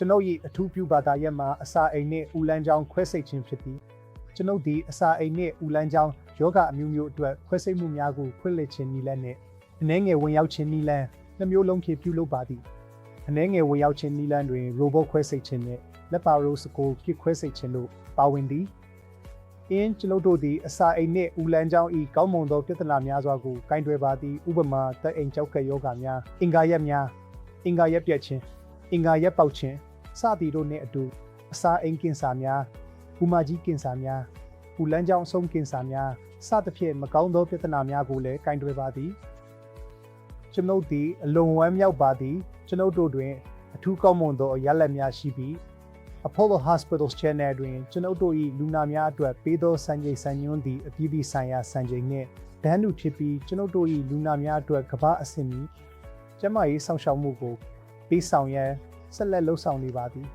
ကျွန်ုပ်၏အထူးပြုဘာသာရပ်မှာအစာအိမ်နှင့်ဦးလန်းချောင်းခွဲစိတ်ခြင်းဖြစ်သည်ကျွန်ုပ်သည်အစာအိမ်နှင့်ဦးလန်းချောင်းယောဂအမျိုးမျိုးအတွက်ခွဲစိတ်မှုများကိုခွင့်လစ်ခြင်းနည်းလမ်းနှင့်အနှဲငယ်ဝင်ရောက်ခြင်းနည်းလမ်းနှမျိုးလုံးဖြင့်ပြုလုပ်ပါသည်အနှဲငယ်ဝင်ရောက်ခြင်းနည်းလမ်းတွင် robot ခွဲစိတ်ခြင်းနှင့်လက်ပါရိုးစကိုပြစ်ခွဲစိတ်ခြင်းတို့ပါဝင်သည်အင်းကျွန်ုပ်တို့သည်အစာအိမ်နှင့်ဦးလန်းချောင်းဤကောင်းမွန်သောပြဿနာများစွာကိုကင်တွယ်ပါသည်ဥပမာတက်အိမ်ကြောက်ကပ်ယောဂများအင်္ဂါရက်များအင်္ဂါရက်ပြက်ခြင်းအင်္ဂါရက်ပေါက်ခြင်း စသည်တို့နှင့်အတူအစာအိမ်ကင်ဆာများဘူမာကြီးကင်ဆာများဦးလန်းချောင်းအဆုံးကင်ဆာများစသဖြင့်မကောင်းသောပြဿနာများကိုလည်းကင်တွယ်ပါသည်ကျွန်ုပ်သည်အလွန်ဝမ်းမြောက်ပါသည်ကျွန်ုပ်တို့တွင်အထူးကောင်းမွန်သောရလဒ်များရှိပြီး Apollo Hospitals Channel တွင်ကျွန်ုပ်တို့၏လူနာများအတွက်ပေးသောစံချိန်စံညွှန်းသည့်အပြည်ပြည်ဆိုင်ရာစံချိန်နှင့်ဒန်းတူဖြစ်ပြီးကျွန်ုပ်တို့၏လူနာများအတွက်ကမ္ဘာအဆင့်မီကျန်းမာရေးစောင့်ရှောက်မှုကိုပေးဆောင်ရန် ဆက်လက်လှုပ်ဆောင်နေပါသည်